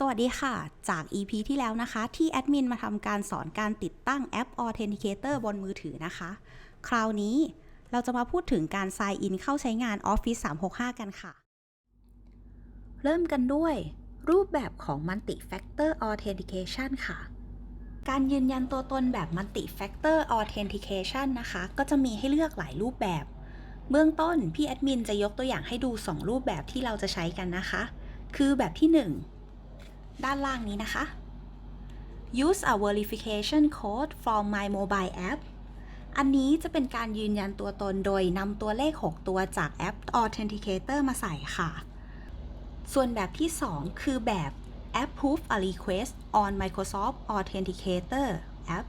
สวัสดีค่ะ จาก EP ที่แล้วนะคะ ที่แอดมินมาทำการสอนการติดตั้งแอป Authenticator บนมือถือนะคะ คราวนี้เราจะมาพูดถึงการ Sign In เข้าใช้งาน Office 365 กันค่ะ เริ่มกันด้วย รูปแบบของ Multi Factor Authentication ค่ะ การยืนยันตัวตนแบบ Multi Factor Authentication นะคะ ก็จะมีให้เลือกหลายรูปแบบ เบื้องต้นพี่แอดมินจะยกตัวอย่างให้ดู 2 รูปแบบที่เราจะใช้กันนะคะ คือแบบที่ 1 ด้านล่างนี้นะคะ use a verification code from my mobile app อันนี้จะเป็นการยืนยันตัวตนโดยนำตัวเลข 6 ตัวจากแอป Authenticator มาใส่ค่ะ ส่วนแบบที่ 2 คือแบบ approve a request on Microsoft Authenticator app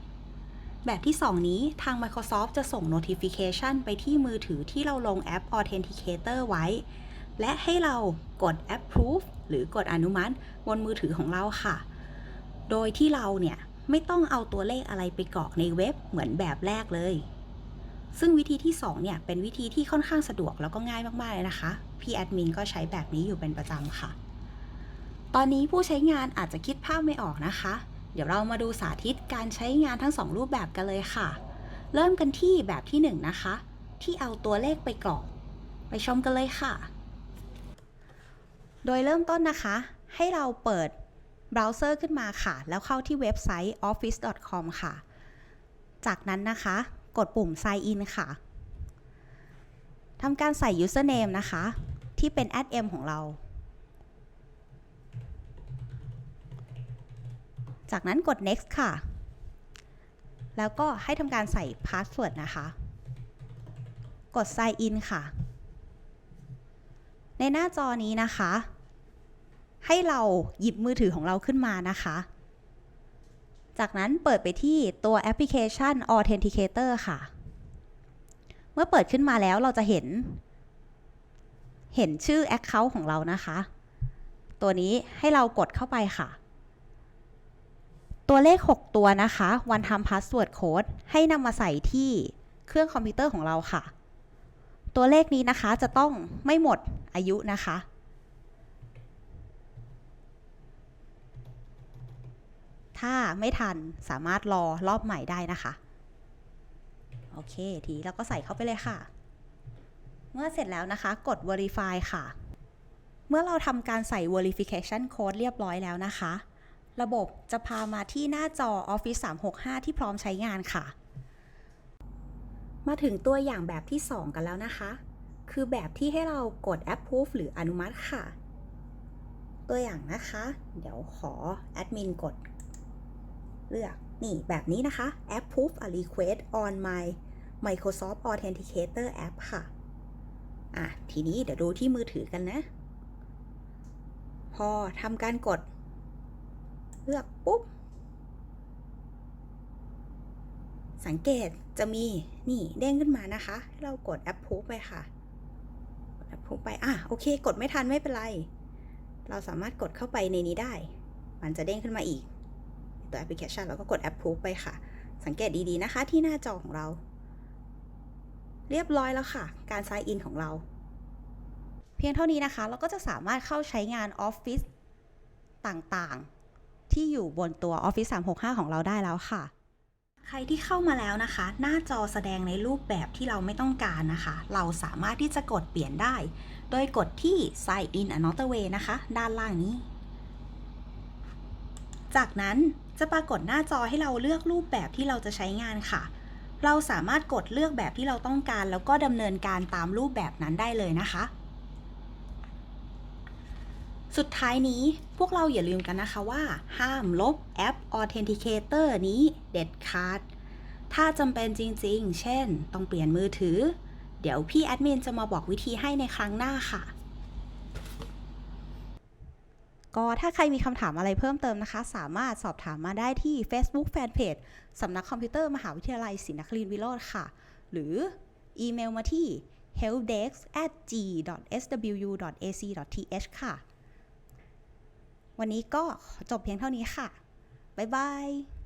แบบที่ 2 นี้ทาง Microsoft จะส่ง notification ไปที่มือถือที่เราลงแอป Authenticator ไว้ และให้เรากด approve หรือกดอนุมัติบนมือถือของเราค่ะ โดยที่เราเนี่ยไม่ต้องเอาตัวเลขอะไรไปกรอกในเว็บเหมือนแบบแรกเลย ซึ่งวิธีที่2เนี่ยเป็นวิธีที่ค่อนข้างสะดวกแล้วก็ง่ายมากๆเลยนะคะ พี่แอดมินก็ใช้แบบนี้อยู่เป็นประจำค่ะ ตอนนี้ผู้ใช้งานอาจจะคิดภาพไม่ออกนะคะ เดี๋ยวเรามาดูสาธิตการใช้งานทั้ง 2 รูปแบบกันเลยค่ะ เริ่มกันที่แบบที่ 1 นะคะ ที่เอาตัวเลขไปกรอก ไปชมกันเลยค่ะ โดยเริ่มต้นนะคะ ให้เราเปิดเบราว์เซอร์ขึ้นมาค่ะ แล้วเข้าที่เว็บไซต์ office.com ค่ะ จากนั้นนะคะ กดปุ่ม sign in ค่ะทำการใส่ username นะคะ ที่เป็น @m ของเรา จากนั้นกด next ค่ะ แล้วก็ให้ทำการใส่ password นะคะ กด sign in ค่ะ ในหน้าจอนี้นะคะ ให้เราหยิบมือถือของเราขึ้นมานะคะ จากนั้นเปิดไปที่ตัวแอปพลิเคชัน Authenticator ค่ะ เมื่อเปิดขึ้นมาแล้วเราจะเห็น เห็นชื่อ Account ของเรานะคะ ตัวนี้ให้เรากดเข้าไปค่ะ ตัวเลข 6 ตัวนะคะ One Time Password Code ให้นำมาใส่ที่เครื่องคอมพิวเตอร์ของเราค่ะ ตัวเลขนี้นะคะจะต้องไม่หมดอายุนะคะ ถ้าไม่ทันสามารถรอรอบใหม่ได้นะคะ โอเค ทีเราก็ใส่เข้าไปเลยค่ะ เมื่อเสร็จแล้วนะคะ กด verify ค่ะ เมื่อเราทำการใส่ verification code เรียบร้อยแล้วนะคะ ระบบจะพามาที่หน้าจอ Office 365 ที่พร้อมใช้งานค่ะ มาถึงตัวอย่างแบบที่ 2 กันแล้วนะคะ คือแบบที่ให้เรากด approve หรืออนุมัติค่ะ ตัวอย่างนะคะ เดี๋ยวขอแอดมินกด เลือก นี่แบบนี้นะคะ approve a request on my Microsoft Authenticator app ค่ะ อะ ทีนี้เดี๋ยวดูที่มือถือกันนะ พอทำการกด เลือกปุ๊บ สังเกตจะมีนี่เด้งขึ้นมานะคะให้เรากด approve ไปค่ะกด approve ไปอะโอเค กดไม่ทันไม่เป็นไร เราสามารถกดเข้าไปในนี้ได้ มันจะเด้งขึ้นมาอีก ตัวแอปพลิเคชันเราก็กด approve ไปค่ะ สังเกตดีๆนะคะ ที่หน้าจอของเรา เรียบร้อยแล้วค่ะ การ sign in ของเรา เพียงเท่านี้นะคะ เราก็จะสามารถเข้าใช้งาน Office ต่างๆ ที่อยู่บนตัว Office 365 ของเราได้แล้วค่ะ ใครที่เข้ามาแล้วนะคะ หน้าจอแสดงในรูปแบบที่เราไม่ต้องการนะคะ เราสามารถที่จะกดเปลี่ยนได้ โดยกดที่ sign in another way นะคะ ด้านล่างนี้ จากนั้นจะปรากฏหน้าจอให้เราเลือกรูปแบบที่เราจะใช้งานค่ะ เราสามารถกดเลือกแบบที่เราต้องการ แล้วก็ดำเนินการตามรูปแบบนั้นได้เลยนะคะ สุดท้ายนี้พวกเราอย่าลืมกันนะคะว่า ห้ามลบแอป Authenticator นี้เด็ดขาด ถ้าจำเป็นจริงๆ เช่น ต้องเปลี่ยนมือถือ เดี๋ยวพี่แอดมินจะมาบอกวิธีให้ในครั้งหน้าค่ะ ก็ถ้าใครมีคำถามอะไรเพิ่มเติมนะคะ สามารถสอบถามมาได้ที่ Facebook Fanpage สำนักคอมพิวเตอร์มหาวิทยาลัยศรีนครินทร์วิโรธค่ะ หรืออีเมลมาที่ helpdesk@g.swu.ac.th ค่ะ วันนี้ก็จบเพียงเท่านี้ค่ะ บ๊ายบาย